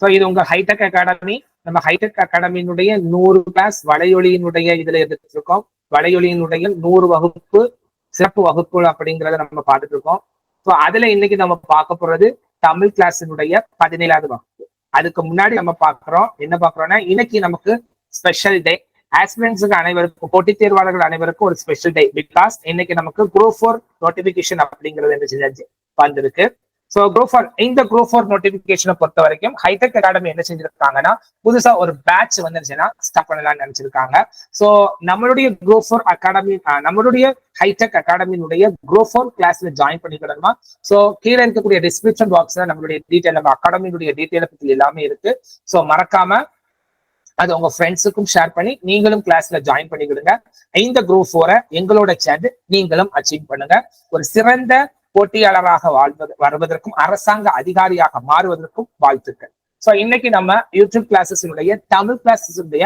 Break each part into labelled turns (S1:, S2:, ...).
S1: So இது உங்க hi-tech academy நம்ம ஹைடெக் அகாடமியினுடைய நூறு கிளாஸ் வலையொலியினுடைய இதுல எடுத்துருக்கோம் வலையொலியினுடைய நூறு வகுப்பு சிறப்பு வகுப்புகள் அப்படிங்கிறத நம்ம பார்த்துட்டு இருக்கோம் ஸோ அதுல இன்னைக்கு நம்ம பார்க்க போறது தமிழ் கிளாஸினுடைய பதினேழாவது வகுப்பு. அதுக்கு முன்னாடி நம்ம பாக்குறோம் என்ன பாக்குறோம்னா இன்னைக்கு நமக்கு ஸ்பெஷல் டே ஆஸ்பிரண்ட்ஸுக்கு அனைவருக்கும் போட்டித் தேர்வாளர்கள் அனைவருக்கும் ஒரு ஸ்பெஷல் டே பிகாஸ் இன்னைக்கு நமக்கு குரூப் ஃபோர் நோட்டிபிகேஷன் அப்படிங்கிறது என்ன செஞ்சாச்சு? வந்திருக்கு. ஸோ குரூப் இந்த குரூப் நோட்டிபிகேஷனை பொறுத்த வரைக்கும் ஹைடெக் அகாடமி என்ன செஞ்சிருக்காங்கன்னா புதுசா ஒரு பேட்ச் வந்துருச்சுன்னா ஸ்டார்ட் பண்ணலாம்னு நினைச்சிருக்காங்க. ஸோ நம்மளுடைய குரூப் ஃபோர் அகாடமி நம்மளுடைய ஹைடெக் அகாடமியினுடைய குரூப் ஃபோர் கிளாஸ்ல ஜாயின் பண்ணிக்கணுமா ஸோ கீழே இருக்கக்கூடிய டிஸ்கிரிப்ஷன் பாக்ஸ்ல நம்மளுடைய டீட்டெயில் நம்ம அகாடமியினுடைய டீட்டெயிலை பத்தி எல்லாமே இருக்கு. ஸோ மறக்காம அது உங்க ஃப்ரெண்ட்ஸுக்கும் ஷேர் பண்ணி நீங்களும் கிளாஸ்ல ஜாயின் பண்ணிக்கிடுங்க. இந்த குரூப் ஃபோரை எங்களோட சேர்ந்து நீங்களும் அச்சீவ் பண்ணுங்க. ஒரு சிறந்த போட்டியாளராக வாழ்வது வருவதற்கும் அரசாங்க அதிகாரியாக மாறுவதற்கும் வாழ்த்துக்கள். சோ இன்னைக்கு நம்ம யூடியூப் கிளாஸஸினுடைய தமிழ் கிளாஸஸுடைய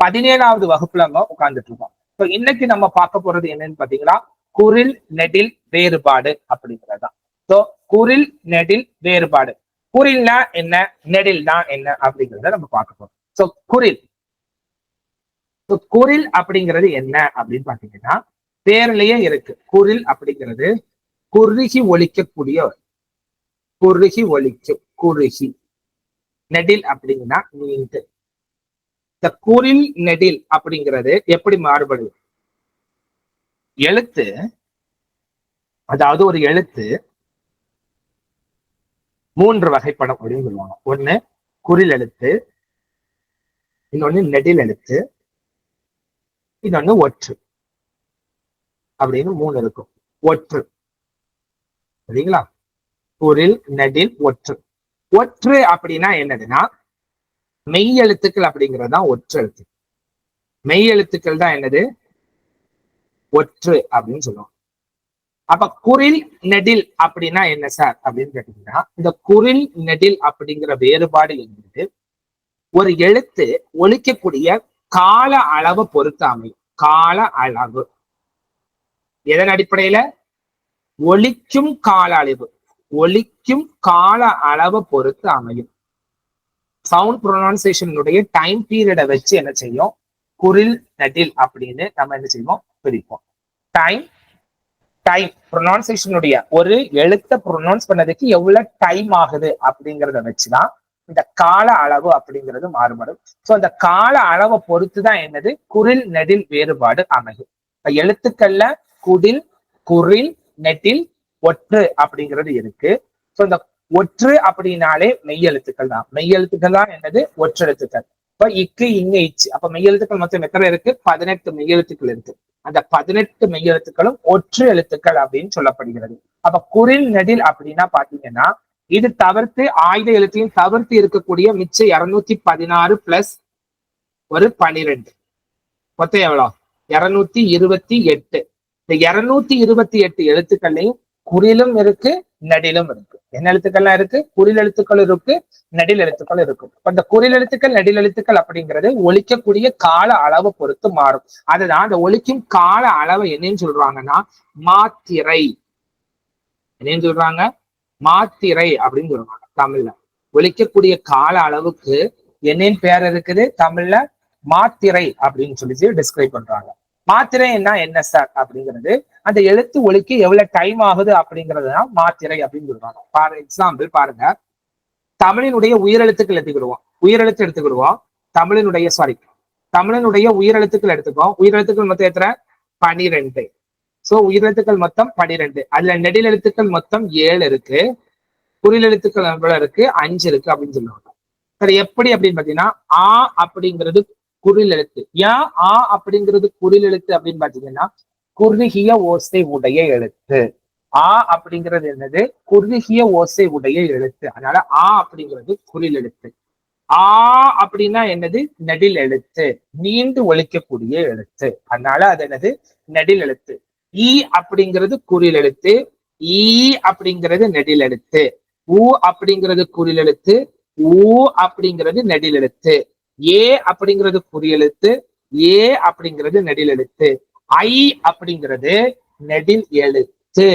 S1: பதினேழாவது வகுப்புல நம்ம உட்கார்ந்துட்டு இருக்கோம். ஸோ இன்னைக்கு நம்ம பார்க்க போறது என்னன்னு பாத்தீங்கன்னா குரில் நெடில் வேறுபாடு அப்படிங்கிறதுதான். ஸோ குரில் நெடில் வேறுபாடு. குரில்னா என்ன? நெடில்னா என்ன? அப்படிங்கிறத நம்ம பார்க்க போறோம். ஸோ குரில். குரில் அப்படிங்கிறது என்ன அப்படின்னு பாத்தீங்கன்னா பேர்லயே இருக்கு. குரில் அப்படிங்கிறது குறுகி ஒழிக்கக்கூடியவர் குறுகி ஒழிக்கும் குறுகி. நெடில் அப்படிங்கன்னா நீண்டு. இந்த குரில் நெடில் அப்படிங்கிறது எப்படி மாறுபடுது? எழுத்து அதாவது ஒரு எழுத்து மூன்று வகைப்படம் அப்படின்னு சொல்லுவாங்க. ஒண்ணு குரில் எழுத்து இன்னொன்னு நெடில் எழுத்து இன்னொன்னு ஒற்று அப்படின்னு மூணு இருக்கும். ஒற்று. சரிங்களா? பொருள் நெடில் ஒற்று. ஒற்று அப்படின்னா என்னதுன்னா மெய் எழுத்துக்கள் அப்படிங்கிறது தான் ஒற்று எழுத்து. மெய் எழுத்துக்கள் தான் என்னது? ஒற்று அப்படின்னு சொல்லுவோம் அப்ப குரில் நெடில் அப்படின்னா என்ன சார்? அப்படின்னு கேட்டீங்கன்னா இந்த குரில் நெடில் அப்படிங்கிற வேறுபாடு என்பது ஒரு எழுத்து ஒழிக்கக்கூடிய கால அளவை பொறுத்து அமையும். கால அளவு. எதன் அடிப்படையில? ஒலிக்கும் கால அளவு ஒலிக்கும் கால அளவை பொறுத்து அமையும். சவுண்ட் ப்ரொனன்சியேஷனுடைய டைம் பீரியடை வச்சு என்ன செய்யும்? குரில் நெடில் அப்படின்னு நம்ம என்ன செய்வோம்? பிரிப்போம். டைம் டைம் ப்ரொனன்சியேஷனுடைய ஒரு எழுத்தை ப்ரொனவுன்ஸ் பண்ணதுக்கு எவ்வளவு டைம் ஆகுது அப்படிங்கிறத வச்சுதான் இந்த கால அளவு அப்படிங்கிறது மாறுபடும். சோ அந்த கால அளவை பொறுத்து தான் என்னது? குரில் நெடில் வேறுபாடு அமையும். எழுத்துக்கள்ல குடில் குரில் நெட்டில் ஒற்று அப்படிங்கிறது இருக்கு. ஸோ இந்த ஒற்று அப்படின்னாலே மெய்யெழுத்துக்கள் தான். மெய்யெழுத்துக்கள் தான் என்னது? ஒற்றெழுத்துக்கள் இப்ப இக்கு இங்க இச்சு. அப்ப மெய்யெழுத்துக்கள் மொத்தம் எத்தனை இருக்கு? பதினெட்டு மெய்யெழுத்துக்கள் இருக்கு. அந்த பதினெட்டு மெய்யெழுத்துக்களும் ஒற்று எழுத்துக்கள் அப்படின்னு சொல்லப்படுகிறது. அப்ப குரில் நெடில் அப்படின்னா பாத்தீங்கன்னா இது தவிர்த்து ஆயுத எழுத்தையும் தவிர்த்து இருக்கக்கூடிய மிச்ச இருநூத்தி பதினாறு பிளஸ் ஒரு பனிரெண்டு. மொத்தம் எவ்வளோ? இருநூத்தி இருபத்தி எட்டு. இந்த இருநூத்தி இருபத்தி எட்டு எழுத்துக்கள்லையும் குறிலும் இருக்கு நடிலும் இருக்கு. என்ன எழுத்துக்கள்லாம் இருக்கு? குறில் எழுத்துக்கள் இருக்கு நடில் எழுத்துக்கள் இருக்கும் இந்த குறில் எழுத்துக்கள் நடில் எழுத்துக்கள் அப்படிங்கிறது ஒழிக்கக்கூடிய கால அளவை பொறுத்து மாறும். அதுதான் அந்த ஒழிக்கும் கால அளவை என்னன்னு சொல்றாங்கன்னா மாத்திரை. என்னன்னு சொல்றாங்க? மாத்திரை அப்படின்னு சொல்றாங்க தமிழ்ல. ஒழிக்கக்கூடிய கால அளவுக்கு என்னென்னு பேர் இருக்குது? தமிழ்ல மாத்திரை அப்படின்னு சொல்லிட்டு டிஸ்கிரைப் பண்றாங்க. மாத்திரை என்ன என்ன சார் அப்படிங்கிறது? அந்த எழுத்து ஒழிக்க எவ்வளவு டைம் ஆகுது அப்படிங்கிறது தான் மாத்திரை அப்படின்னு சொல்றாங்க பாரு எக்ஸாம்பிள் பாருங்க. தமிழினுடைய உயிரெழுத்துக்கள் எடுத்துக்கிடுவோம். உயிரெழுத்து எடுத்துக்கிடுவோம். தமிழினுடைய சாரி தமிழினுடைய உயிரெழுத்துக்கள் எடுத்துக்கோம் உயிரெழுத்துக்கள் மொத்தம் எத்தனை? பனிரெண்டு சோ உயிரெழுத்துக்கள் மொத்தம் பனிரெண்டு அதுல நெடில் எழுத்துக்கள் மொத்தம் ஏழு இருக்கு. குறில் எழுத்துக்கள் எவ்வளவு இருக்கு? அஞ்சு இருக்கு அப்படின்னு சொல்லுவாங்க. சரி எப்படி அப்படின்னு பாத்தீங்கன்னா ஆ அப்படிங்கிறது குரில் எழுத்து. ஏன் ஆ அப்படிங்கிறது குரில் எழுத்து அப்படின்னு பாத்தீங்கன்னா குறுகிய ஓசை உடைய எழுத்து. ஆ அப்படிங்கிறது என்னது? குறுகிய ஓசை உடைய எழுத்து. அதனால ஆ அப்படிங்கிறது குரில் எழுத்து. ஆ அப்படின்னா என்னது? நெடில் எழுத்து. நீண்டு ஒழிக்கக்கூடிய எழுத்து. அதனால அது என்னது? நெடில் எழுத்து. ஈ அப்படிங்கிறது குறில் எழுத்து. ஈ அப்படிங்கிறது நெடில் எழுத்து. ஊ அப்படிங்கிறது குறில் எழுத்து. ஊ அப்படிங்கிறது நெடில் எழுத்து. ஏ அப்படிங்கிறது குறியெழுத்து ஏ அப்படிங்கிறது நெடில் எழுத்து ஐ அப்படிங்கிறது நெடில் எழுத்து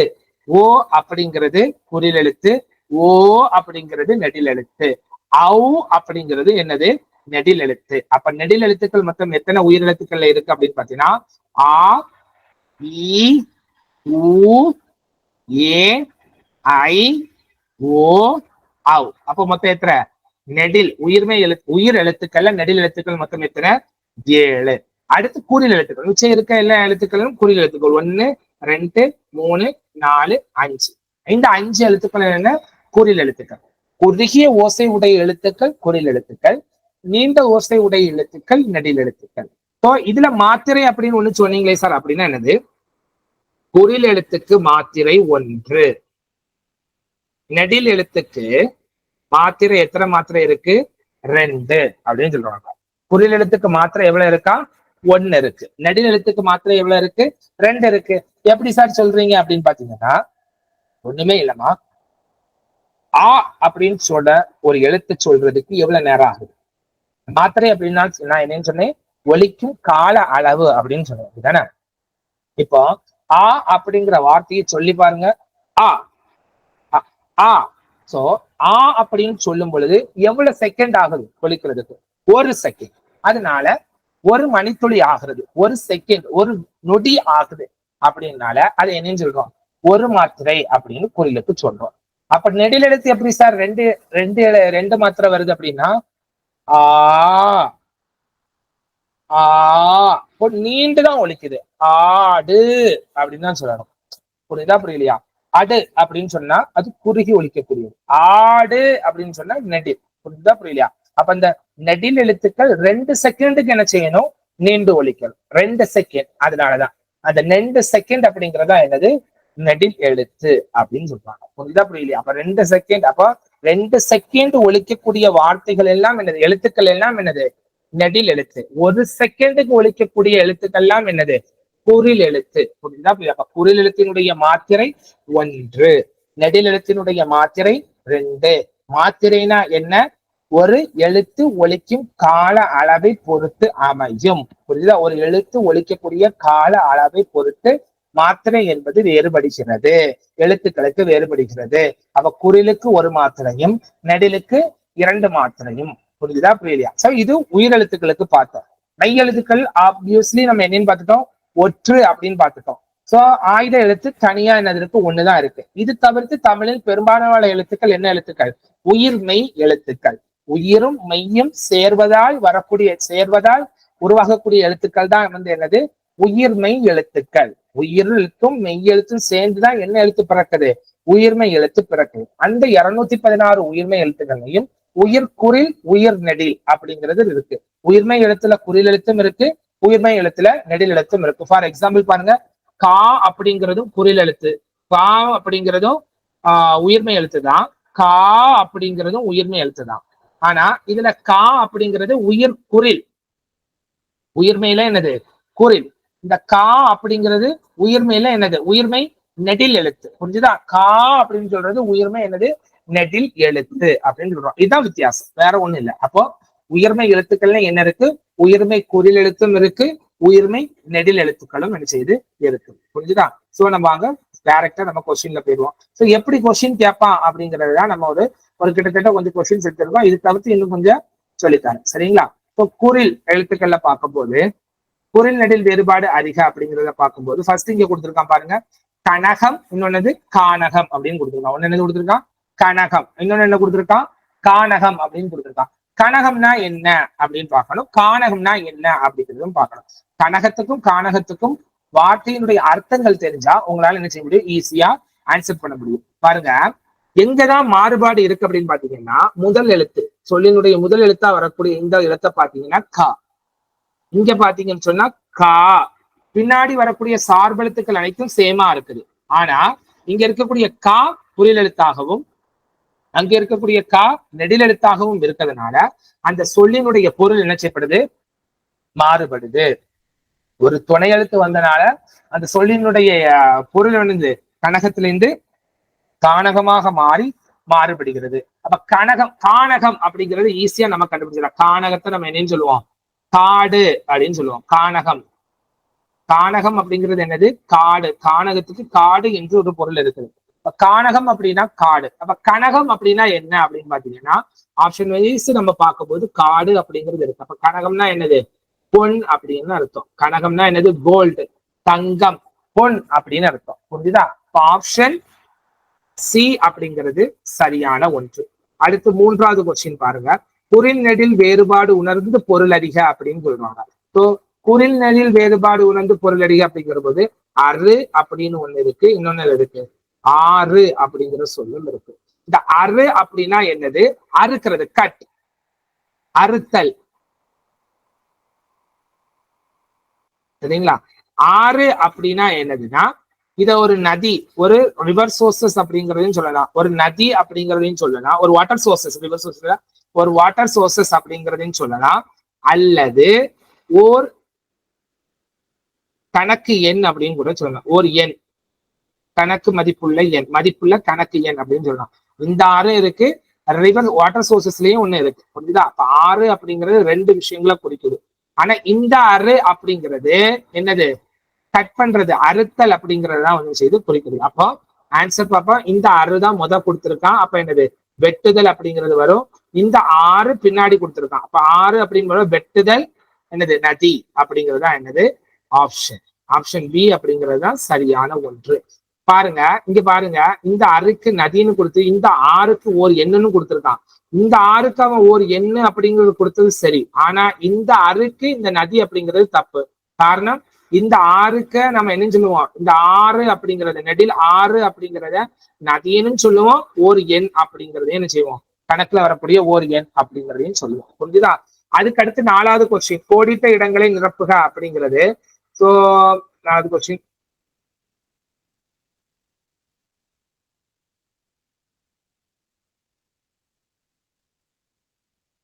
S1: ஓ அப்படிங்கிறது குறில் எழுத்து ஓ அப்படிங்கிறது நெடில் எழுத்து ஔ அப்படிங்கிறது என்னது? நெடில் எழுத்து அப்ப நெடில் எழுத்துக்கள் மொத்தம் எத்தனை உயிரெழுத்துக்கள்ல இருக்கு அப்படின்னு பாத்தீங்கன்னா ஆ இ உ ஏ ஐ ஓ ஔ. அப்ப மொத்தம் எத்தனை? நெடில் உயிர்மை எழுத்து உயிர் எழுத்துக்கள்ல நெடில் எழுத்துக்கள் மொத்தம் எத்தனை? ஏழு. அடுத்து குறில் எழுத்துக்கள். மிச்சம் இருக்க எல்லா எழுத்துக்களும் குறில் எழுத்துக்கள். ஒன்னு ரெண்டு மூணு நாலு அஞ்சு. இந்த அஞ்சு எழுத்துக்கள் என்ன? குறில் எழுத்துக்கள். குறுகிய ஓசை உடைய எழுத்துக்கள் குறில் எழுத்துக்கள். நீண்ட ஓசை உடைய எழுத்துக்கள் நெடில் எழுத்துக்கள். இப்போ இதுல மாத்திரை அப்படின்னு ஒண்ணு சொன்னீங்களே சார். அப்படின்னா என்னது? குறில் எழுத்துக்கு மாத்திரை ஒன்று. நெடில் எழுத்துக்கு மாத்திரை எத்தனை மாத்திரை இருக்கு? ரெண்டு அப்படின்னு சொல்றாங்க குறில் எழுத்துக்கு மாத்திரை எவ்வளவு இருக்கா? ஒன்னு இருக்கு. நெடுநிலத்துக்கு மாத்திரை எவ்வளவு இருக்கு? ரெண்டு இருக்கு. எப்படி சார் சொல்றீங்க அப்படின்னு பாத்தீங்கன்னா ஒண்ணுமே இல்லம்மா. ஆ அப்படின்னு சொல்ல ஒரு எழுத்து சொல்றதுக்கு எவ்வளவு நேரம் ஆகுது? மாத்திரை அப்படின்னா நான் என்னன்னு சொன்னேன்? ஒலிக்கும் கால அளவு அப்படின்னு சொன்னேன் தானே இப்போ ஆ அப்படிங்கிற வார்த்தையை சொல்லி பாருங்க. ஆ. ஆ. சோ ஆ அப்படின்னு சொல்லும் பொழுது எவ்வளவு செகண்ட் ஆகுது ஒலிக்கிறதுக்கு? ஒரு செகண்ட் அதனால ஒரு மணித்துளி ஆகுறது. ஒரு செகண்ட் ஒரு நொடி ஆகுது அப்படின்னால அதை என்னன்னு சொல்றோம்? ஒரு மாத்திரை அப்படின்னு குறிலுக்கு சொல்றோம். அப்ப நெடில் எழுத்து எப்படி சார் ரெண்டு ரெண்டு ரெண்டு மாத்திரை வருது அப்படின்னா ஆ ஆ நீண்டுதான் ஒலிக்குது. ஆடு அப்படின்னு தான் சொல்லணும். புரியுதா புரியலையா? அடு அப்படின்னு சொன்னா அது குறுகி ஒழிக்கக்கூடியது ஆடு அப்படின்னு சொன்னா நெடில். புரியுதா புரியலையா? அப்ப அந்த நெடில் எழுத்துக்கள் ரெண்டு செகண்டுக்கு என்ன செய்யணும்? நீண்டு ஒழிக்கணும் ரெண்டு செகண்ட் அதனாலதான். அந்த ரெண்டு செகண்ட் அப்படிங்கறதா என்னது? நெடில் எழுத்து அப்படின்னு சொல்றாங்க. புரியுதா புரியலையா? அப்ப ரெண்டு செகண்ட் அப்ப ரெண்டு செகண்ட் ஒழிக்கக்கூடிய வார்த்தைகள் எல்லாம் என்னது? எழுத்துக்கள் எல்லாம் என்னது? நெடில் எழுத்து. ஒரு செகண்டுக்கு ஒழிக்கக்கூடிய எழுத்துக்கள் எல்லாம் என்னது? குறில் எழுத்து. புரியுதா? அப்ப குறில் எழுத்தினுடைய மாத்திரை ஒன்று. நெடில் எழுத்தினுடைய மாத்திரை ரெண்டு. மாத்திரைனா என்ன? ஒரு எழுத்து ஒழிக்கும் கால அளவை பொறுத்து அமையும். புரியுதா? ஒரு எழுத்து ஒழிக்கக்கூடிய கால அளவை பொறுத்து மாத்திரை என்பது வேறுபடுகிறது. எழுத்துக்களுக்கு வேறுபடுகிறது. அப்ப குறிலுக்கு ஒரு மாத்திரையும் நெடிலுக்கு இரண்டு மாத்திரையும். புரியுதா? புரியலையா? சோ இது உயிரெழுத்துக்களுக்கு பார்த்தோம். மெய் எழுத்துக்கள் ஆப்வியஸ்லி நம்ம என்னன்னு பார்த்துட்டோம்? ஒற்று அப்படின்னு பார்த்துட்டோம். சோ ஆயுத எழுத்து தனியா என்னது இருக்கு ஒண்ணுதான் இருக்கு. இது தவிர்த்து தமிழில் பெரும்பாலான எழுத்துக்கள் என்ன எழுத்துக்கள்? உயிர் மெய் எழுத்துக்கள். உயிரும் மெய்யும் சேர்வதால் வரக்கூடிய சேர்வதால் உருவாகக்கூடிய எழுத்துக்கள் தான் வந்து என்னது? உயிர்மெய் எழுத்துக்கள். உயிரெழுத்தும் மெய்யெழுத்தும் சேர்ந்துதான் என்ன எழுத்து பிறக்குது? உயிர்மெய் எழுத்து பிறக்குது. அந்த இருநூத்தி பதினாறு உயிர்மெய் எழுத்துக்களையும் உயிர் குரில் உயிர் நெடில் அப்படிங்கிறது இருக்கு. உயிர்மெய் எழுத்துல குறில் எழுத்தும் இருக்கு உயிர்மை எழுத்துல நெடில் எழுத்தும் இருக்கும் ஃபார் எக்ஸாம்பிள் பாருங்க கா அப்படிங்கிறதும் குறில் எழுத்து. கா அப்படிங்கிறதும் ஆஹ் உயிர்மை எழுத்து தான் கா அப்படிங்கிறதும் உயிர்மை எழுத்து தான் ஆனா இதுல கா அப்படிங்கிறது உயிர் குறில் உயிர்மையில என்னது? குறில் இந்த கா அப்படிங்கிறது உயிர்மையில என்னது? உயிர்மை நெடில் எழுத்து. புரிஞ்சுதா? கா அப்படின்னு சொல்றது உயிர்மை என்னது? நெடில் எழுத்து அப்படின்னு சொல்றோம். இதுதான் வித்தியாசம். வேற ஒண்ணும் இல்லை. அப்போ உயர்மை எழுத்துக்கள்ல என்ன இருக்கு? உயிர்மை குறில் எழுத்தும் இருக்கு. உயிர்மை நெடில் எழுத்துக்களும் என்ன செய்யுது? இருக்கு. புரிஞ்சுதா? சோ நம்ம அங்க டைரக்டா நம்ம கொஸ்டின்ல போயிடுவோம். சோ எப்படி கொஸ்டின் கேட்பான் அப்படிங்கறதுதான் நம்ம ஒரு ஒரு கிட்டத்தட்ட கொஞ்சம் கொஸ்டின்ஸ் எடுத்திருக்கோம். இது தவிர்த்து இன்னும் கொஞ்சம் சொல்லித்தாரு சரிங்களா? இப்போ குறில் எழுத்துக்கள்ல பார்க்கும்போது குறில் நெடில் வேறுபாடு அதிக அப்படிங்கிறத பார்க்கும்போது ஃபர்ஸ்ட் இங்க கொடுத்துருக்கான் பாருங்க. கனகம் இன்னொன்னு கானகம் அப்படின்னு கொடுத்துருக்கான். ஒன்னு என்ன கொடுத்துருக்கான்? கனகம். இன்னொன்னு என்ன கொடுத்துருக்கான்? கானகம் அப்படின்னு கொடுத்துருக்கான். கனகம்னா என்ன அப்படின்னு பார்க்கணும். கானகம்னா என்ன அப்படிங்கிறதும் பார்க்கணும். கனகத்துக்கும் கானகத்துக்கும் வார்த்தையினுடைய அர்த்தங்கள் தெரிஞ்சா உங்களால என்ன செய்ய முடியும்? ஈஸியா ஆன்சர் பண்ண முடியும். பாருங்க. எங்கதான் மாறுபாடு இருக்கு அப்படின்னு பாத்தீங்கன்னா முதல் எழுத்து. சொல்லினுடைய முதல் எழுத்தா வரக்கூடிய இந்த எழுத்தை பாத்தீங்கன்னா கா. இங்க பாத்தீங்கன்னு சொன்னா கா. பின்னாடி வரக்கூடிய சார்பெழுத்துக்கள் அனைத்தும் சேமா இருக்குது. ஆனா இங்க இருக்கக்கூடிய கா புரியல் எழுத்தாகவும் அங்க இருக்கக்கூடிய கா நெடிலெழுத்தாகவும் இருக்கிறதுனால அந்த சொல்லினுடைய பொருள் என்ன செய்யப்படுது? மாறுபடுது. ஒரு துணை எழுத்து வந்தனால அந்த சொல்லினுடைய பொருள் வந்து கனகத்திலிருந்து கானகமாக மாறி மாறுபடுகிறது. அப்ப கனகம் கானகம் அப்படிங்கிறது ஈஸியா நம்ம கண்டுபிடிச்சிடலாம். கானகத்தை நம்ம என்னன்னு சொல்லுவோம்? காடு அப்படின்னு சொல்லுவோம். கானகம். கானகம் அப்படிங்கிறது என்னது? காடு. கானகத்துக்கு காடு என்று ஒரு பொருள் இருக்குது. அப்ப கானகம் அப்படின்னா காடு. அப்ப கனகம் அப்படின்னா என்ன அப்படின்னு பாத்தீங்கன்னா ஆப்ஷன் வைஸ் நம்ம பார்க்கும்போது காடு அப்படிங்கிறது இருக்கு. அப்ப கனகம்னா என்னது? பொன் அப்படின்னு அர்த்தம். கனகம்னா என்னது? கோல்டு தங்கம். பொன் அப்படின்னு அர்த்தம். புரிஞ்சுதா? ஆப்ஷன் சி அப்படிங்கிறது சரியான ஒன்று. அடுத்து மூன்றாவது கொஸ்டின் பாருங்க. குரில் நெடில் வேறுபாடு உணர்ந்து பொருள் அறிக அப்படின்னு சொல்றாங்க ஸோ குரில் நெடில் வேறுபாடு உணர்ந்து பொருள் அறிக அப்படிங்கிற போது அரு அப்படின்னு ஒண்ணு இருக்கு. இன்னொன்னு இருக்கு? ஆறு அப்படிங்கிற சொல்லும் இருக்கு. இந்த அறு அப்படின்னா என்னது? அறுக்கிறது கட். அறுத்தல். சரிங்களா? ஆறு அப்படின்னா என்னதுன்னா இத ஒரு நதி ஒரு ரிவர் சோர்சஸ் அப்படிங்கறதையும் சொல்லலாம். ஒரு நதி அப்படிங்கறதையும் சொல்லலாம். ஒரு வாட்டர் சோர்சஸ் ரிவர் சோர்சஸ் ஒரு வாட்டர் சோர்சஸ் அப்படிங்கறதையும் சொல்லலாம். அல்லது ஓர் கணக்கு எண் அப்படின்னு கூட சொல்லலாம். ஒரு எண். கணக்கு மதிப்புள்ள எண் மதிப்புள்ள கணக்கு எண் அப்படின்னு சொல்லலாம் இந்த ஆறு இருக்கு. ரிவர் வாட்டர் சோர்சஸ்லயும் ஒண்ணு இருக்கு. புரிஞ்சுதா? அப்ப ஆறு அப்படிங்கிறது ரெண்டு விஷயங்களை குறிக்குது. ஆனா இந்த அறு அப்படிங்கிறது என்னது? கட் பண்றது அறுத்தல் அப்படிங்கறதுதான் வந்து செய்து குறிக்குது. அப்போ ஆன்சர் பார்ப்போம் இந்த அறு தான் முத கொடுத்துருக்கான் அப்ப என்னது? வெட்டுதல் அப்படிங்கிறது வரும். இந்த ஆறு பின்னாடி கொடுத்துருக்கான். அப்ப ஆறு அப்படிங்கிற வெட்டுதல் என்னது? நதி அப்படிங்கிறது தான் என்னது? ஆப்ஷன் ஆப்ஷன் பி அப்படிங்கிறது தான் சரியான ஒன்று. பாருங்க இங்க பாருங்க இந்த அருக்கு நதின்னு கொடுத்து இந்த ஆறுக்கு ஒரு எண்ணுன்னு கொடுத்துருக்கான். இந்த ஆறுக்கு அவன் ஒரு எண்ணு அப்படிங்கிறது கொடுத்தது சரி. ஆனா இந்த அருக்கு இந்த நதி அப்படிங்கிறது தப்பு. காரணம் இந்த ஆறுக்கு நம்ம என்ன சொல்லுவோம்? இந்த ஆறு அப்படிங்கறது நெடில் ஆறு அப்படிங்கிறத நதின்னு சொல்லுவோம் ஒரு எண் அப்படிங்கறதையும் என்ன செய்வோம்? கணக்குல வரக்கூடிய ஓர் எண் அப்படிங்கிறதையும் சொல்லுவோம். புரிஞ்சுதா? அதுக்கு அடுத்து நாலாவது கொஸ்டின் கோடிட்ட இடங்களை நிரப்புக அப்படிங்கிறது. ஸோ நாலாவது கொஸ்டின்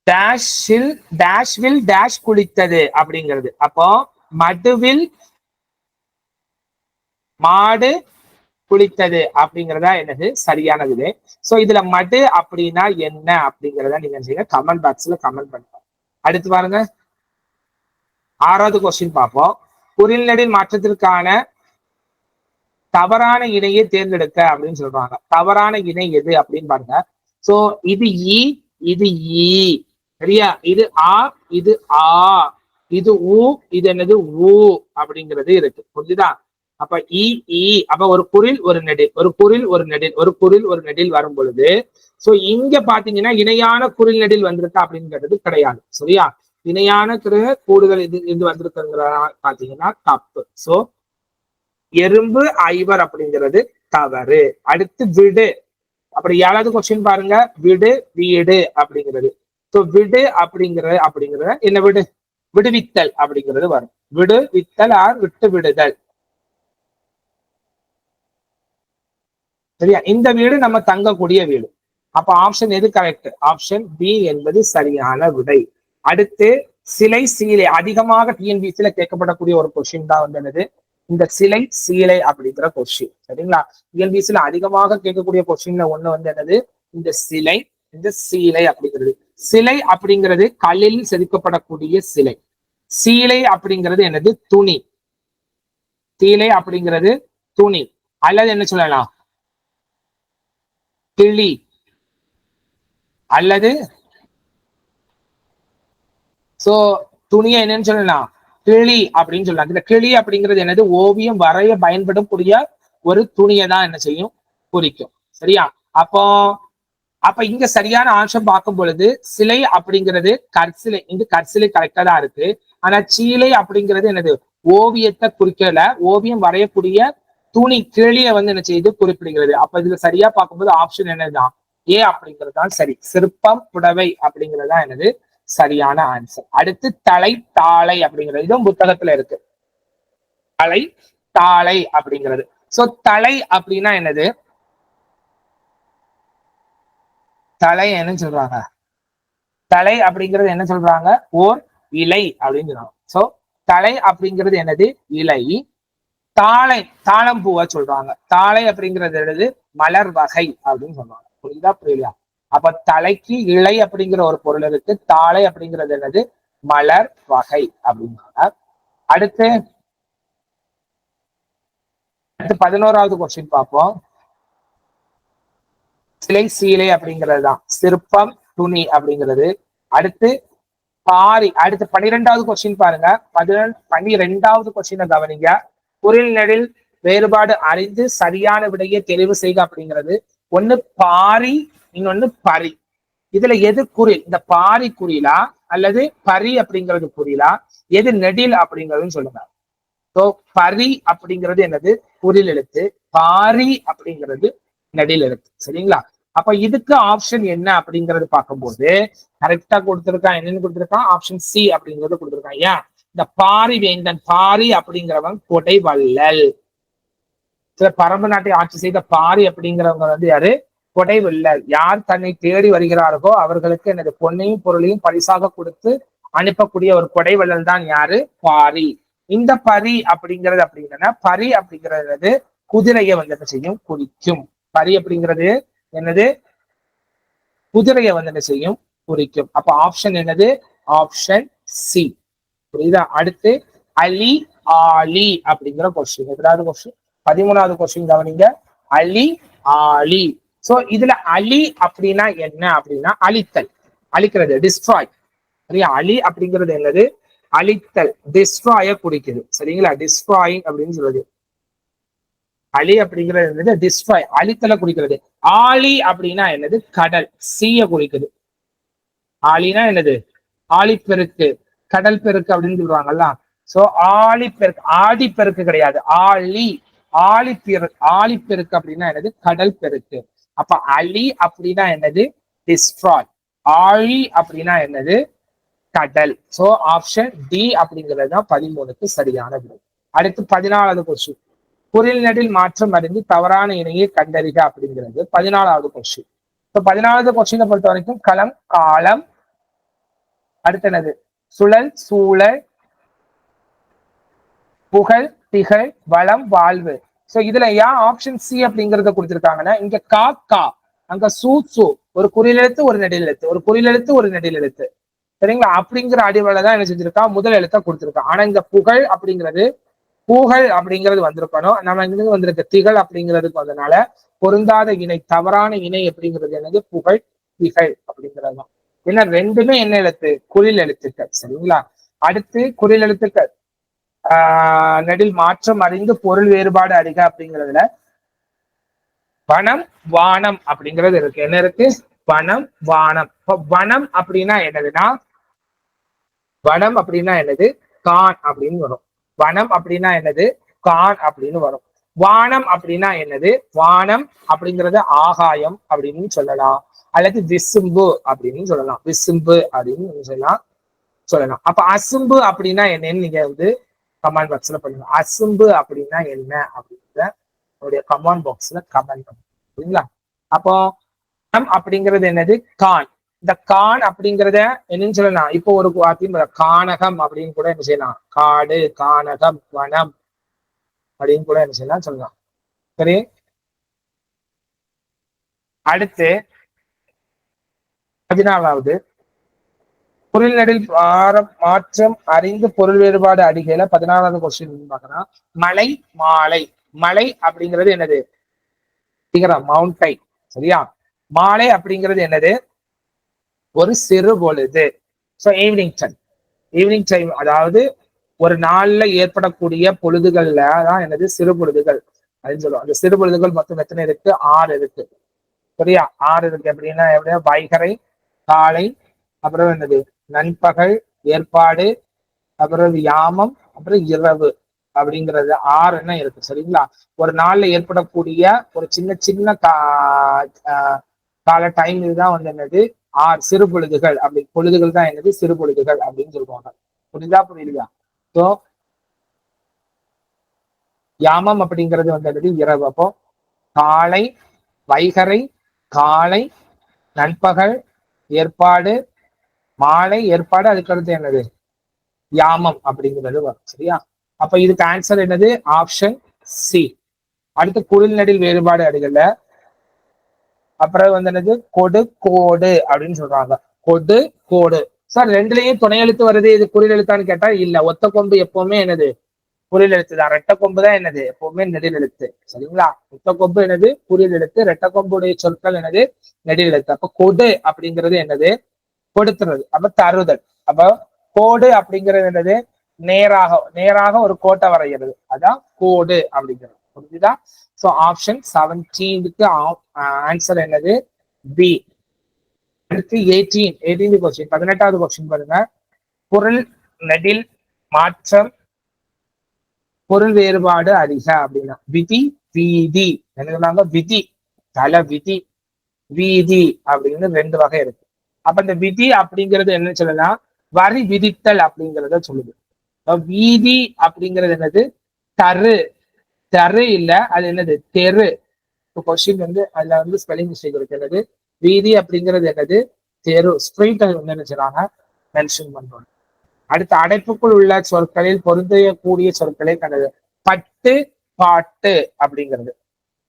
S1: டேஷில் டேஷ் வில் டேஷ் குளித்தது அப்படிங்கிறது. அப்போ மடுவில் மாடு குளித்தது அப்படிங்கிறதா என்னது? சரியானது இது சோ இதுல மடு அப்படின்னா என்ன அப்படிங்கிறத நீங்க செய்யுங்க? கமெண்ட் பாக்ஸ்ல கமெண்ட் பண்ணுங்க. அடுத்து பாருங்க. ஆறாவது கொஸ்டின் பார்ப்போம். குறில்நடில் மாற்றத்திற்கான தவறான இணையை தேர்ந்தெடுக்க அப்படின்னு சொல்றாங்க. தவறான இணை எது அப்படின்னு பாருங்க. சோ இது இ இது ஈ சரியா? இது ஆ இது ஆ. இது ஊ இது என்னது ஊ அப்படிங்கிறது இருக்கு. புரிஞ்சுதா? அப்ப இ அப்ப ஒரு குரில் ஒரு நெடில். ஒரு குரில் ஒரு நெடில். ஒரு குரில் ஒரு நெடில் வரும் பொழுது சோ இங்க பாத்தீங்கன்னா இணையான குரில் நெடில் வந்திருக்கா அப்படிங்கிறது கிடையாது. சரியா? இணையான கூடுதல் இது இது வந்திருக்குங்கிற பாத்தீங்கன்னா தப்பு. சோ எறும்பு ஐவர் அப்படிங்கிறது தவறு. அடுத்து விடு. அப்படி ஏழாவது கொஸ்டின் பாருங்க. விடு வீடு அப்படிங்கிறது. ஸோ விடு அப்படிங்கிற அப்படிங்கிறத என்ன விடு? விடுவித்தல் அப்படிங்கிறது வரும். விடு வித்தல் ஆர் விட்டு விடுதல் சரியா? இந்த வீடு நம்ம தங்கக்கூடிய வீடு. அப்ப ஆப்ஷன் எது கரெக்ட் ஆப்ஷன் பி என்பது சரியான விடை. அடுத்து சிலை சீலை. அதிகமாக டிஎன்பிசியில கேட்கப்படக்கூடிய ஒரு கொஸ்டின் தான் வந்து என்னது? இந்த சிலை சீலை அப்படிங்கிற கொஸ்டின் சரிங்களா? டிஎன்பிசியில அதிகமாக கேட்கக்கூடிய கொஸ்டின்ல ஒண்ணு வந்து என்னது? இந்த சிலை இந்த சீலை அப்படிங்கிறது. சிலை அப்படிங்கிறது கல்லில் செதுக்கப்படக்கூடிய சிலை. சீலை அப்படிங்கிறது என்னது? துணி. சீலை அப்படிங்கிறது துணி. அல்லது என்ன சொல்லலாம்? கிளி. அல்லது சோ துணியை என்னன்னு சொல்லலாம்? கிளி அப்படின்னு சொல்லலாம். இந்த கிளி அப்படிங்கிறது என்னது? ஓவியம் வரைய பயன்படக்கூடிய ஒரு துணியை தான் என்ன செய்யும்? குறிக்கும். சரியா? அப்போ அப்ப இங்க சரியான ஆன்சர் பார்க்கும் பொழுது சிலை அப்படிங்கிறது கற்சிலை இங்கு கற்சிலை கரெக்டா தான் இருக்கு. ஆனா சீலை அப்படிங்கிறது என்னது? ஓவியத்தை குறிக்கல. ஓவியம் வரையக்கூடிய துணி கிளிய வந்து என்ன செய்து குறிப்பிடுகிறது. அப்ப இதுல சரியா பார்க்கும்போது ஆப்ஷன் என்னதுதான் ஏ அப்படிங்கிறது தான் சரி. சிற்பம் புடவை அப்படிங்கிறது தான் என்னது? சரியான ஆன்சர் அடுத்து தலை தாளை அப்படிங்கிறது. இதுவும் புத்தகத்துல இருக்கு. தலை தாளை அப்படிங்கிறது. சோ தலை அப்படின்னா என்னது? தலை என்ன சொல்றாங்க. தலை அப்படிங்கிறது என்ன சொல்றாங்க? ஓர் இலை அப்படின்னு சொல்றாங்க. சோ தலை அப்படிங்கிறது என்னது? இலை. தாளை தாளம்பூவை சொல்றாங்க. தாளை அப்படிங்கிறது என்னது? மலர் வகை அப்படின்னு சொல்றாங்க. புரியுதா? புரியலையா? அப்ப தலைக்கு இலை அப்படிங்கிற ஒரு பொருள் இருக்கு. தாளை அப்படிங்கிறது என்னது? மலர் வகை அப்படின்னு அடுத்து அடுத்து பதினோராவது கொஸ்டின் பார்ப்போம். சிலை சீலை அப்படிங்கிறது தான் சிற்பம் துணி அப்படிங்கிறது. அடுத்து பாரி. அடுத்து பனிரெண்டாவது கொஸ்டின் பாருங்க. பதினெண்டு பனிரெண்டாவது கொஸ்டினை கவனிங்க. குரில் நெடில் வேறுபாடு அறிந்து சரியான விடையை தெளிவு செய்க அப்படிங்கிறது. ஒண்ணு பாரி இன்னொன்னு பரி. இதுல எது குறில் இந்த பாரி குறிலா? அல்லது பரி அப்படிங்கிறது குறிலா? எது நெடில் அப்படிங்கிறதுன்னு சொல்லுங்க. ஸோ பரி அப்படிங்கிறது என்னது? குறில் எழுத்து. பாரி அப்படிங்கிறது நெடில் எழுத்து. சரிங்களா? அப்ப இதுக்கு ஆப்ஷன் என்ன அப்படிங்கறது பார்க்கும்போது கரெக்டா கொடுத்திருக்கான் என்னன்னு கொடுத்திருக்கான்? ஆப்ஷன் சி அப்படிங்கறது கொடுத்திருக்கான் ஏன்? இந்த பாரி வேந்தன் பாரி அப்படிங்கிறவன் கொடை வள்ளல். சில பரம்பு நாட்டை ஆட்சி செய்த பாரி அப்படிங்கிறவங்க வந்து யாரு? கொடை வள்ளல். யார் தன்னை தேடி வருகிறார்களோ அவர்களுக்கு எனது பொன்னையும் பொருளையும் பரிசாக கொடுத்து அனுப்பக்கூடிய ஒரு கொடை வள்ளல் தான் யாரு? பாரி. இந்த பரி அப்படிங்கிறது அப்படிங்கன்னா பரி அப்படிங்கிறது குதிரையை வந்து செய்யும்? குறிக்கும் பரி அப்படிங்கிறது என்னது? குதிரையை வந்து என்ன செய்யும்? குறிக்கும். அப்ப ஆப்ஷன் என்னது? ஆப்ஷன் சி புரியுதா? அடுத்து அலி ஆலி அப்படிங்கிற கொஸ்டின் எதாவது கொஸ்டின் பதிமூணாவது கொஸ்டின் கவனிங்க. அலி ஆலி. சோ இதுல அலி அப்படின்னா என்ன அப்படின்னா அழித்தல். அழிக்கிறது டிஸ்ட்ராய் சரியா? அலி அப்படிங்கிறது என்னது? அழித்தல். டிஸ்ட்ராய குறிக்குது. சரிங்களா? டிஸ்ட்ராயிங் அப்படின்னு சொல்றது. அலி அப்படிங்கிறது என்னது? டிஸ்ட்ராய் அழித்தலை குறிக்கிறது. ஆலி அப்படின்னா என்னது? கடல் சீய குறிக்குது. ஆலினா என்னது? ஆழிப்பெருக்கு கடல் பெருக்கு அப்படின்னு சொல்லுவாங்கல்ல. சோ ஆழிப்பெருக்கு ஆடிப்பெருக்கு கிடையாது. ஆழி ஆழிப்பெரு ஆழிப்பெருக்கு அப்படின்னா என்னது? கடல் பெருக்கு. அப்ப அலி அப்படின்னா என்னது? டிஸ்ட்ராய் ஆழி அப்படின்னா என்னது? கடல். சோ ஆப்ஷன் டி அப்படிங்கிறது தான் பதிமூணுக்கு சரியான விடை. அடுத்து பதினாலாவது கொஸ்டின் பொருள் மாற்றம் அறிந்து தவறான இணையை கண்டறிக அப்படிங்கிறது. பதினாலாவது கொஸ்டின் இப்போ பதினாலாவது கொஸ்டினை பொறுத்த வரைக்கும் களம் காலம் அடுத்தனது சுழல் சூழல் புகழ் திகழ் வளம் வாழ்வு. சோ இதுல ஏன் ஆப்ஷன் சி அப்படிங்கறத கொடுத்திருக்காங்கன்னா இங்க கா கா. அங்க சூ சூ. ஒரு குறியெழுத்து ஒரு நெடிலெழுத்து ஒரு குறிலெழுத்து ஒரு நெடில் எழுத்து. சரிங்களா? அப்படிங்கிற அடிவளை தான் என்ன செஞ்சிருக்கா? முதல் எழுத்தா கொடுத்திருக்கா. ஆனா இந்த புகழ் அப்படிங்கிறது பூகழ் அப்படிங்கிறது வந்திருக்கணும். நம்ம இங்க வந்திருக்க திகழ் அப்படிங்கிறதுக்கு வந்ததுனால பொருந்தாத இணை தவறான இணை அப்படிங்கிறது என்னது? புகழ் திகழ் அப்படிங்கிறது தான். ஏன்னா ரெண்டுமே என்ன எழுத்து? குரில் எழுத்துக்கள். சரிங்களா? அடுத்து குரில் எழுத்துக்கள். ஆஹ் நெடில் மாற்றம் அறிந்து பொருள் வேறுபாடு அறிக அப்படிங்கிறதுல வனம் வானம் அப்படிங்கிறது இருக்கு. என்ன இருக்கு? வனம் வானம். வனம் அப்படின்னா என்னதுன்னா வனம் அப்படின்னா என்னது? கான் அப்படின்னு வரும். வனம் அப்படின்னா என்னது? கான் அப்படின்னு வரும். வானம் அப்படின்னா என்னது? வானம் அப்படிங்கறது ஆகாயம் அப்படின்னு சொல்லலாம். அல்லது விசும்பு அப்படின்னு சொல்லலாம். விசும்பு அப்படின்னு சொல்லலாம். சொல்லலாம். அப்ப அசும்பு அப்படின்னா என்னன்னு நீங்க வந்து கமெண்ட் பாக்ஸ்ல பண்ணுங்க அசும்பு அப்படின்னா என்ன அப்படிங்கிற உங்களுடைய கமெண்ட் பாக்ஸ்ல கமெண்ட் பண்ணுங்க. சரிங்களா அப்போ அப்படிங்கிறது என்னது? கான். இந்த கான் அப்படிங்கிறத என்னன்னு சொல்லலாம். இப்போ ஒரு வார்த்தையும் கானகம் அப்படின்னு கூட என்ன செய்யலாம். காடு கானகம் வனம் அப்படின்னு கூட என்ன செய்யலாம் சொல்லலாம். சரி? அடுத்து பதினாலாவது. பொருள் நடில் மாற்றம் அறிந்து பொருள் வேறுபாடு அடிகையில பதினாலாவது கொஸ்டின் பாக்கலாம் மலை மாலை. மலை அப்படிங்கிறது என்னது? மவுண்டை சரியா? மாலை அப்படிங்கிறது என்னது? ஒரு சிறு பொழுது so evening time evening time அதாவது ஒரு நாள்ல ஏற்படக்கூடிய பொழுதுகள்ல தான் என்னது? சிறு பொழுதுகள் அப்படின்னு சொல்லுவோம் அந்த சிறு பொழுதுகள் மொத்தம் எத்தனை இருக்கு? ஆறு இருக்கு. சரியா? ஆறு இருக்கு அப்படின்னா எப்படியா வைகரை காலை அப்புறம் என்னது? நண்பகல் ஏற்பாடு அப்புறம் யாமம் அப்புறம் இரவு அப்படிங்கிறது ஆறு என்ன இருக்கு? சரிங்களா? ஒரு நாள்ல ஏற்படக்கூடிய ஒரு சின்ன சின்ன கா கால டைம் இதுதான் வந்து என்னது? ஆர் சிறு பொழுதுகள் அப்படி பொழுதுகள் தான் என்னது? சிறு பொழுதுகள் அப்படின்னு சொல்லுவாங்க. புரியுதா புரியலையா ஸோ யாமம் அப்படிங்கிறது வந்து என்னது? இரவு. அப்போ காலை வைகரை காலை நண்பகல் ஏற்பாடு மாலை ஏற்பாடு அதுக்கடுத்து என்னது? யாமம் அப்படிங்கிறது வரும். சரியா? அப்ப இதுக்கு ஆன்சர் என்னது? ஆப்ஷன் சி அடுத்து குளிர் நடில் வேறுபாடு அடிகள்ல அப்புறம் வந்து என்னது? கொடு கோடு அப்படின்னு சொல்றாங்க. கொடு கோடு. சார் ரெண்டுலயும் துணை எழுத்து வருது. இது குறில் எழுத்தான்னு கேட்டா இல்ல. ஒத்த கொம்பு எப்பவுமே என்னது? குறில் எழுத்து தான். ரெட்ட கொம்பு தான் என்னது? எப்பவுமே நெடில் எழுத்து. சரிங்களா? ஒத்த கொம்பு என்னது? குறில் எழுத்து. ரெட்ட கொம்புடைய சொற்கள் என்னது? நெடில் எழுத்து. அப்ப கொடு அப்படிங்கிறது என்னது? கொடுத்துறது. அப்ப தருதல். அப்ப கோடு அப்படிங்கிறது என்னது? நேராக நேராக ஒரு கோட்டை வரைகிறது. அதான் கோடு அப்படிங்கிறது. புரிஞ்சுதா? ஸோ ஆப்ஷன் செவன்டீனுக்கு ஆன்சர் என்னது? பி அடுத்து எயிட்டீன் எயிட்டீன் கொஸ்டின் பதினெட்டாவது கொஸ்டின் பாருங்க. பொருள் நெடில் மாற்றம் பொருள் வேறுபாடு அதிக அப்படின்னா விதி வீதி. என்ன சொன்னாங்க? விதி தல விதி வீதி அப்படின்னு ரெண்டு வகை இருக்கு. அப்ப இந்த விதி அப்படிங்கிறது என்ன சொல்லலாம் வரி விதித்தல் அப்படிங்கிறத சொல்லுது. வீதி அப்படிங்கிறது என்னது? தரு. தரு இல்ல அது என்னது? தெரு. கொஸ்டின் வந்து அதுல வந்து ஸ்பெல்லிங் மிஸ்டேக் இருக்கு. என்னது? வீதி அப்படிங்கிறது என்னது? தெரு. ஸ்ட்ரீட் வந்து என்ன மென்ஷன் பண்றோம். அடுத்து அடைப்புக்குள் உள்ள சொற்களில் பொருந்தக்கூடிய சொற்களை கண்டது. பட்டு பாட்டு அப்படிங்கிறது.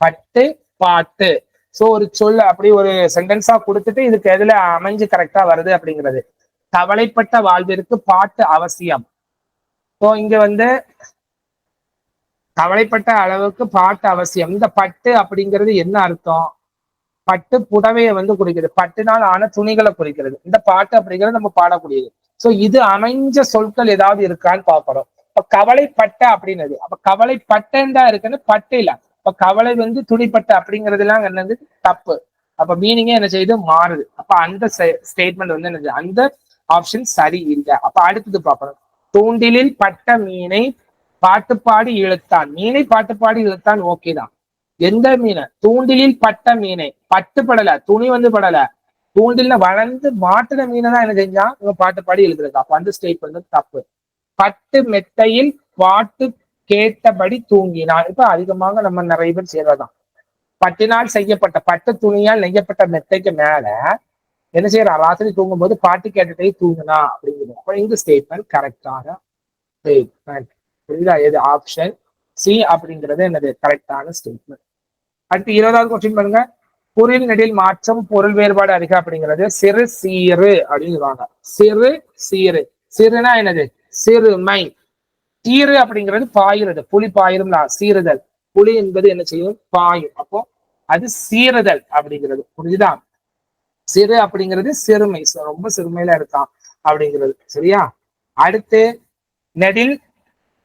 S1: பட்டு பாட்டு. சோ ஒரு சொல் அப்படி ஒரு சென்டென்ஸா கொடுத்துட்டு இதுக்கு எதுல அமைஞ்சு கரெக்டா வருது அப்படிங்கிறது. கவலைப்பட்ட வாழ்விற்கு பாட்டு அவசியம். ஸோ இங்க வந்து கவலைப்பட்ட அளவுக்கு பாட்டு அவசியம். இந்த பட்டு அப்படிங்கிறது என்ன அர்த்தம்? பட்டு புடவையை வந்து குறிக்கிறது. பட்டுனால் ஆன துணிகளை குறிக்கிறது. இந்த பாட்டு அப்படிங்கிறது நம்ம பாடக்கூடியது. சோ இது அமைஞ்ச சொற்கள் ஏதாவது இருக்கான்னு பாக்குறோம் இப்ப கவலைப்பட்ட அப்படின்னது. அப்ப கவலைப்பட்டேன் தான் இருக்குன்னு பட்டு இல்ல. இப்ப கவலை வந்து துணிப்பட்ட அப்படிங்கிறதுலாம் என்னது? தப்பு. அப்ப மீனிங்கே என்ன செய்யுது? மாறுது. அப்ப அந்த ஸ்டேட்மெண்ட் வந்து என்னது? அந்த ஆப்ஷன் சரி இல்லை அப்ப அடுத்தது பார்க்கணும் தூண்டிலில் பட்ட மீனை பாட்டுப்பாடி இழுத்தான். மீனை பாட்டுப்பாடி இழுத்தான் ஓகே தான். எந்த மீனை? தூண்டிலில் பட்ட மீனை. பட்டு படல துணி வந்து படல. தூண்டில வளர்ந்து மாட்டுன மீனை தான் என்ன செஞ்சான்? இவன் பாட்டு பாடி எழுதுறது அப்ப அந்த ஸ்டேட் வந்து தப்பு. பட்டு மெத்தையில் பாட்டு கேட்டபடி தூங்கினான். இப்ப அதிகமாக நம்ம நிறைய பேர் செய்யறதான் பட்டினால் செய்யப்பட்ட பட்டு துணியால் நெய்யப்பட்ட மெத்தைக்கு மேல என்ன செய்யறான்? ராத்திரி தூங்கும் போது பாட்டு கேட்டுட்டே தூங்குனா அப்படிங்கிறோம். அப்ப இந்த ஸ்டேட்மெண்ட் கரெக்டான ஸ்டேட்மெண்ட் புரியுதா? எது ஆப்ஷன் சி அப்படிங்கிறது என்னது கரெக்டான ஸ்டேட்மெண்ட் அடுத்து இருபதாவது கொஸ்டின் பாருங்க. பொருள் நெடில் மாற்றம் பொருள் வேறுபாடு அதிக அப்படிங்கிறது சிறு சீரு அப்படின்னு சொல்லுவாங்க. சிறு சீரு சிறுனா என்னது? சிறுமை. சீரு அப்படிங்கிறது பாயிறது. புலி பாயிரும்லா சீறுதல். புலி என்பது என்ன செய்யும்? பாயும். அப்போ அது சீறுதல் அப்படிங்கிறது. புரிஞ்சுதா? சிறு அப்படிங்கிறது சிறுமை. ரொம்ப சிறுமையில இருக்கான் அப்படிங்கிறது. சரியா? அடுத்து நெடில்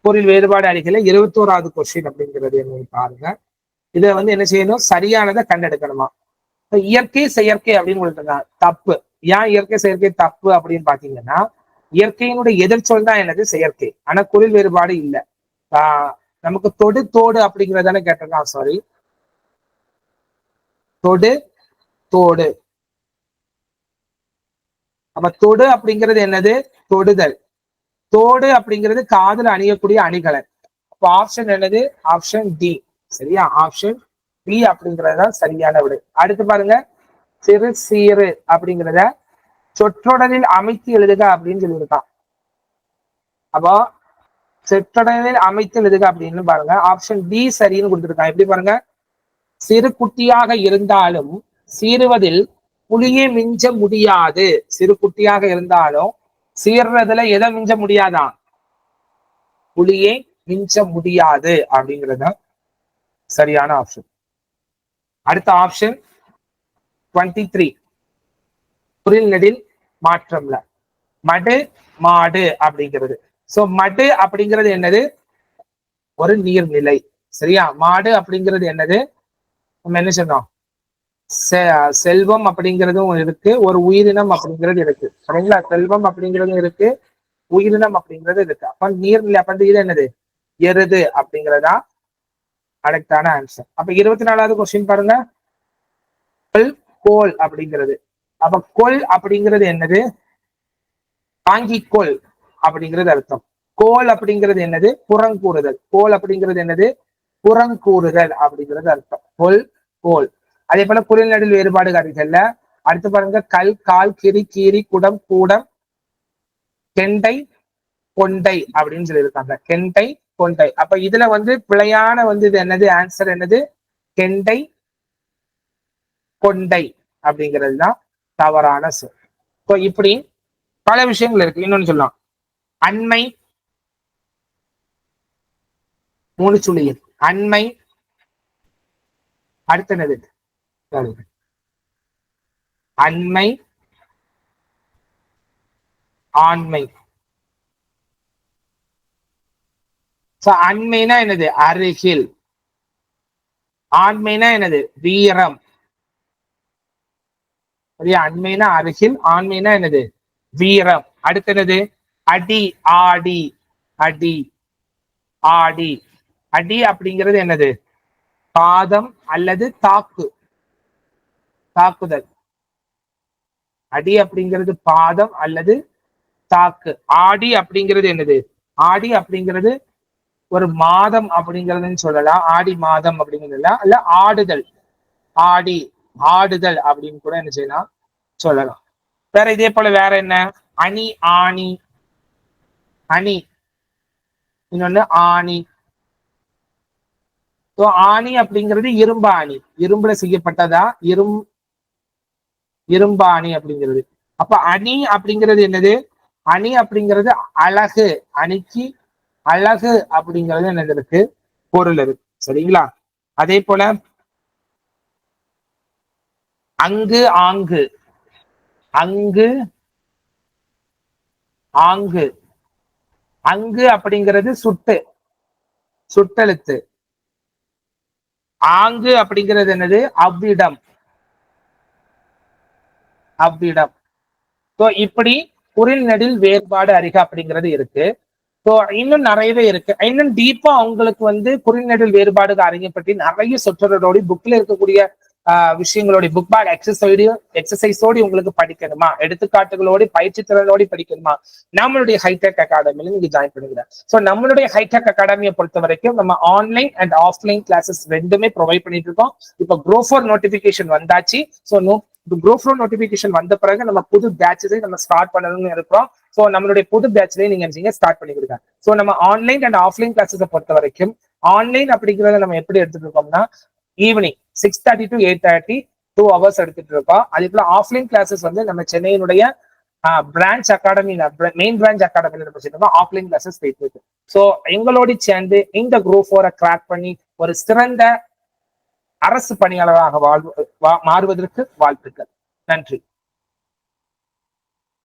S1: பொருள் வேறுபாடு அடிக்கல. இருபத்தோராவது கொஸ்டின் அப்படிங்கிறது என்ன பாருங்க. இதை வந்து என்ன செய்யணும்? சரியானதை கண்டெடுக்கணுமா? இயற்கை செயற்கை அப்படின்னு சொல்லிட்டு தப்பு. ஏன் இயற்கை செயற்கை தப்பு அப்படின்னு பாத்தீங்கன்னா இயற்கையினுடைய எதிர்ச்சொல் தான் என்னது? செயற்கை. ஆனா குரில் வேறுபாடு இல்லை. ஆஹ் நமக்கு தொடு தோடு அப்படிங்கறதானே கேட்டிருக்கான். சாரி தொடு தோடு. அப்ப தொடு அப்படிங்கிறது என்னது? தொடுதல். தோடு அப்படிங்கிறது காதல அணியக்கூடிய அணிகலன். அப்போ ஆப்ஷன் என்னது? ஆப்ஷன் டி சரியா? ஆப்ஷன் பி அப்படிங்கறதுதான் சரியான விடை. அடுத்து பாருங்க. சிறு சீறு அப்படிங்கிறத சொற்றொடரில் அமைத்து எழுதுக அப்படின்னு சொல்லியிருக்கான். அப்போ சொற்றொடரில் அமைத்து எழுதுக அப்படின்னு பாருங்க. ஆப்ஷன் டி சரின்னு கொடுத்துருக்கான். எப்படி பாருங்க? சிறு குட்டியாக இருந்தாலும் சீருவதில் புலியை மிஞ்ச முடியாது. சிறு குட்டியாக இருந்தாலும் சீர்றதுல எதை மிஞ்ச முடியாதா? புலியை மிஞ்ச முடியாது அப்படிங்கிறது சரியான ஆப்ஷன் அடுத்த ஆப்ஷன் டுவெண்ட்டி த்ரீ புரில் நெடில் மாற்றம்ல. மடு மாடு அப்படிங்கிறது. சோ மடு அப்படிங்கிறது என்னது? ஒரு நீர்நிலை. சரியா? மாடு அப்படிங்கிறது என்னது? நம்ம என்ன சொன்னோம்? செல்வம் அப்படிங்கிறதும் இருக்கு ஒரு உயிரினம் அப்படிங்கிறது இருக்கு. சரிங்களா? செல்வம் அப்படிங்கிறதும் இருக்கு உயிரினம் அப்படிங்கிறது இருக்கு. அப்ப நீர்நிலை அப்ப இது என்னது? எருது அப்படிங்கிறதா? கரெக்டான ஆன்சர் அப்ப இருபத்தி நாலாவது கொஸ்டின் பாருங்க. கொல் கோல் அப்படிங்கிறது. அப்ப கொல் அப்படிங்கிறது என்னது? வாங்கிக் கொள் அப்படிங்கிறது அர்த்தம். கோல் அப்படிங்கிறது என்னது? புறங்கூறுதல். கோல் அப்படிங்கிறது என்னது? புறங்கூறுதல் அப்படிங்கிறது அர்த்தம். கொல் கோல். அதே போல குரல் வேறுபாடு காட்டுகள்ல அடுத்து பாருங்க கல் கால் கிரி கீரி குடம் கூடம் கெண்டை கொண்டை அப்படின்னு சொல்லியிருக்காங்க. கெண்டை கொண்டை. அப்ப இதுல வந்து பிழையான வந்து இது என்னது? ஆன்சர் என்னது? கெண்டை கொண்டை அப்படிங்கிறது தான் தவறான சொல். இப்போ இப்படி பல விஷயங்கள் இருக்கு. இன்னொன்னு சொல்லலாம். அண்மை மூணு சுழியல் அண்மை அடுத்தனது பாருங்க. அண்மை ஆண்மை. So, அண்மைனா என்னது? அருகில். ஆண்மைனா என்னது? வீரம். சரியா? அண்மைனா அருகில் ஆண்மைனா என்னது? வீரம். அடுத்தது அடி ஆடி. அடி ஆடி. அடி அப்படிங்கிறது என்னது? பாதம் அல்லது தாக்கு. தாக்குதல். அடி அப்படிங்கிறது பாதம் அல்லது தாக்கு. ஆடி அப்படிங்கிறது என்னது? ஆடி அப்படிங்கிறது ஒரு மாதம் அப்படிங்கிறதுன்னு சொல்லலாம். ஆடி மாதம் அப்படிங்கிறதுல அல்ல ஆடுதல். ஆடி ஆடுதல் அப்படின்னு கூட என்ன செய்யலாம்? சொல்லலாம். வேற இதே போல வேற என்ன? அணி ஆணி. அணி. இன்னொன்னு ஆணி. So, ஆணி அப்படிங்கிறது இரும்பு ஆணி இரும்புல செய்யப்பட்டதா? இரும் இரும்பாணி அப்படிங்கிறது. அப்ப அணி அப்படிங்கிறது என்னது? அணி அப்படிங்கிறது அழகு. அணிக்கு அழகு அப்படிங்கிறது என்னது? இருக்கு பொருள் இருக்கு சரிங்களா? அதே போல அங்கு ஆங்கு. அங்கு ஆங்கு. அங்கு அப்படிங்கிறது சுட்டு. சுட்டெழுத்து. ஆங்கு அப்படிங்கிறது என்னது? அவ்விடம். அவ்விடம். ஸோ இப்படி குரில் வேறுபாடு அறிக அப்படிங்கிறது இருக்கு. ஸோ இன்னும் நிறையவே இருக்கு. இன்னும் டீப்பா அவங்களுக்கு வந்து குறிநெடில் வேறுபாடுகள் வேறுபாடு அறிஞர் பற்றி நிறைய சொற்றொடரோடு புக்ல இருக்கக்கூடிய விஷயங்களோட புக் பேக் எக்ஸசைடு எக்ஸசைஸோடு உங்களுக்கு படிக்கணுமா? எடுத்துக்காட்டுகளோடு பயிற்சி திறனோடு படிக்கணுமா? நம்மளுடைய ஹைடெக் அகாடமியில நீங்க ஜாயின் பண்ணுங்க. ஸோ நம்மளுடைய ஹைடெக் அகாடமியை பொறுத்த வரைக்கும் நம்ம ஆன்லைன் அண்ட் ஆஃப்லைன் கிளாஸஸ் ரெண்டுமே ப்ரொவைட் பண்ணிட்டு இருக்கோம். இப்போ க்ரோஃபோர் நோட்டிபிகேஷன் வந்தாச்சு. So no group four notification வந்த பிறகு நம்ம புது பேட்சஸை நம்ம ஸ்டார்ட் பண்ணணும்னு இருக்கிறோம். ஸோ நம்மளுடைய புது பேட்ச்லேயே நீங்க நீங்க ஸ்டார்ட் பண்ணி கொடுங்க. ஸோ நம்ம ஆன்லைன் அண்ட் ஆஃப்லைன் கிளாஸஸை பொறுத்த வரைக்கும் ஆன்லைன் அப்படிங்கிறத நம்ம எப்படி எடுத்துட்டு இருக்கோம்னா evening six thirty to eight thirty two hours எடுத்துட்டு இருக்கோம். அதே போல ஆஃப்லைன் கிளாஸஸ் வந்து நம்ம சென்னையினுடைய பிரான்ச் அகாடமி மெயின் பிரான்ச் அகாடமியில் நம்ம ஆஃப்லைன் கிளாஸஸ் போயிட்டு இருக்கு. ஸோ எங்களோட சேர்ந்து இந்த குரூப் ஃபோரை கிராக் பண்ணி ஒரு சிறந்த அரசு பணியாளராக வாழ்வு வா- மாறுவதற்கு வாழ்த்துக்கள். நன்றி.